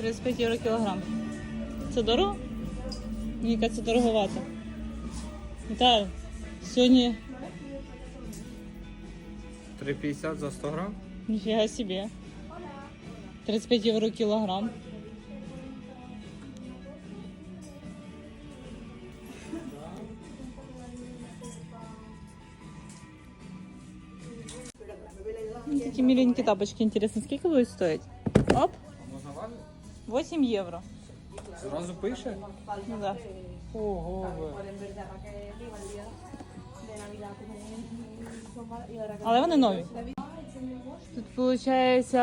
35 євро кілограм. Це дорого? Мені кажеться, дороговато. Вітаю. Сьогодні 3,50 за 100 грам? ніфіга собі. 35 євро кілограм. Ну, Такі миленькі тапочки, інтересно, скільки будуть стоїть? Оп? 8 євро. Зразу пише? Ну, да. Ого, ви. Але вони нові. Тут виходить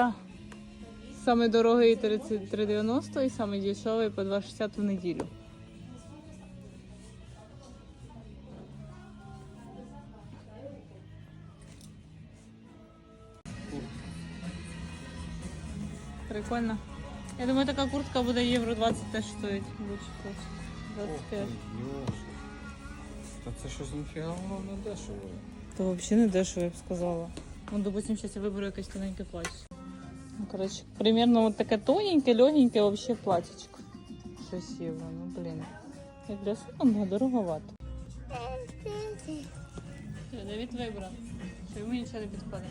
саме дорогий 33,90 і саме дешевий по 2,60 в неділю. Прикольно. Я думаю, така куртка буде євро 20 теж стоїть. Лучше тут. 25. Йош. Та це щось ніфіга воно не дешево. То взагалі не дешево, я б сказала. Ну, допустим, зараз я виберу якесь тоненьке платье. Ну, коротше, примерно вот таке тоненьке, легеньке вообще платьечко. 6 євро, ну блін. Як для сумного дороговато. Все, Давід вибрав. Що йому нічого не підходить.